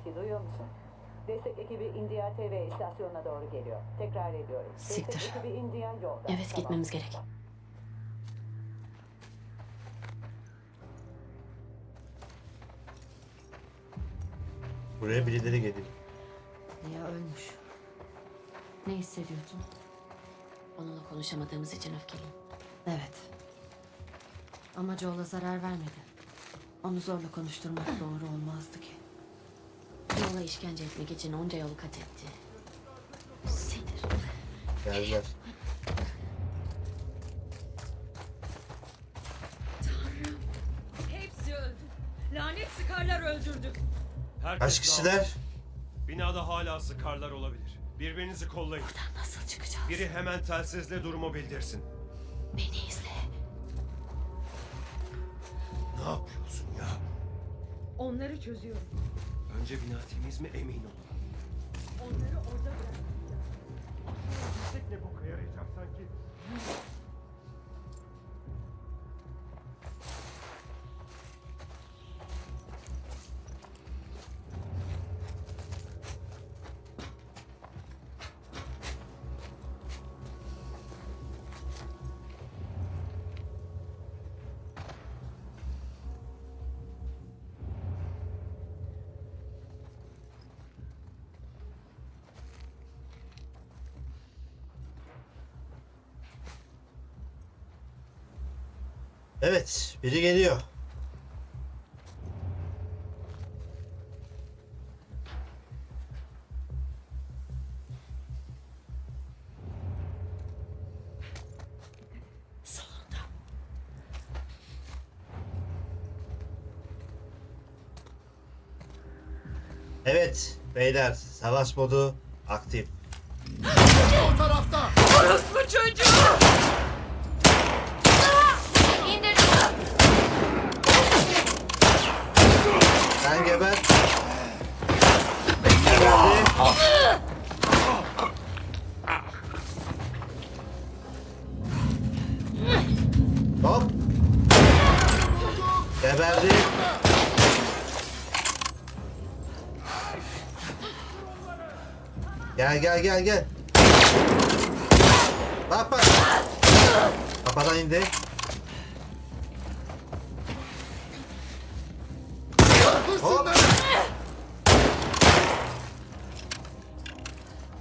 İki duyuyor musun? Destek ekibi India TV istasyonuna doğru geliyor. Tekrar ediyorum. Destek Siktir. ekibi India yolda. Evet Tamam. gitmemiz gerek. Buraya birileri geliyor. Lia ölmüş. Ne hissediyorsun? Onunla konuşamadığımız için öfkeliyim. Evet. Ama Joel'a zarar vermedi. Onu zorla konuşturmak doğru olmazdı ki. Joel'a işkence etmek için onca yolu kat etti. Sinir. Geldiler. Hepsi öldü. Lanet sıkarlar öldürdü. Herkes Kaç kişiler? Binada hala sıkarlar olabilir. Birbirinizi kollayın. Buradan nasıl çıkacağız? Biri hemen telsizle durumu bildirsin. Beni izle. Ne yapıyorsun ya? Onları çözüyorum. Önce bina temiz mi emin olun. Onları orada bırak. Tek ne boka yarayacak sanki? Evet, biri geliyor. Evet, beyler, savaş modu aktif. Orospu çocuğu! Sen geber. Geberdi. Hop. Geberdi. Gel gel gel gel. Bak bak. Kafadan indi. Hop.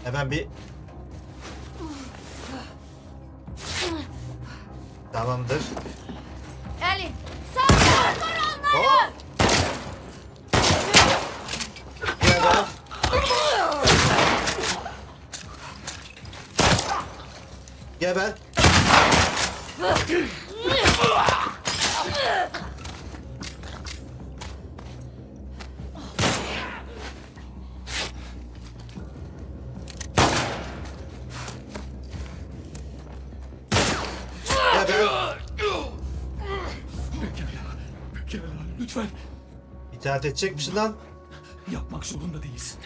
Hemen bir Tamamdır. Ellie. Sağ ol. Hop. Geber. Geber. Geber. Pekala, lütfen İtaat edecek misin lan? yapmak zorunda değilsin.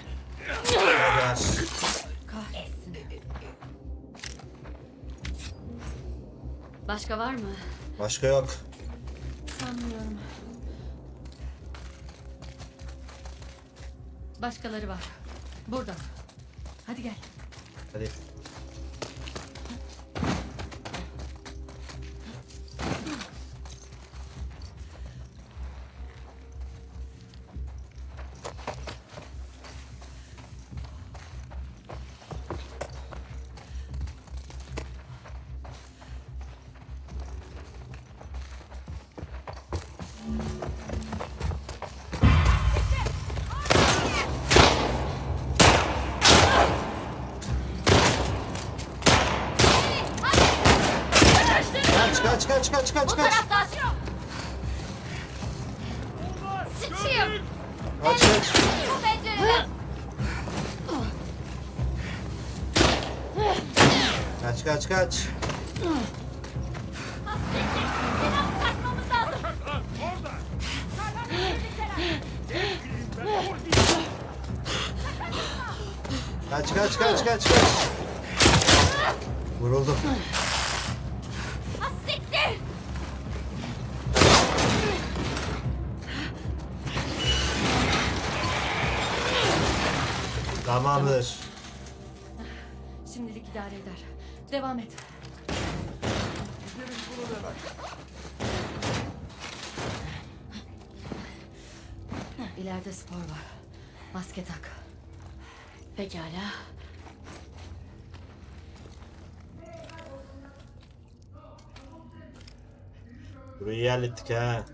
Kahretsin. Başka var mı? Başka yok. Sanmıyorum. Başkaları var. Burada. Hadi gel. Hadi. Kaç kaç kaç kaç kaç kaç. Sıçayım. Kaç kaç. Bu pencereden. Kaç kaç kaç. Kaçmamız lazım. Kaç kaç kaç kaç kaç. Vuruldum. Tamamdır. Şimdilik idare eder. Devam et. İleride spor var. Maske tak. Pekala. Burayı iyi hallettik ha.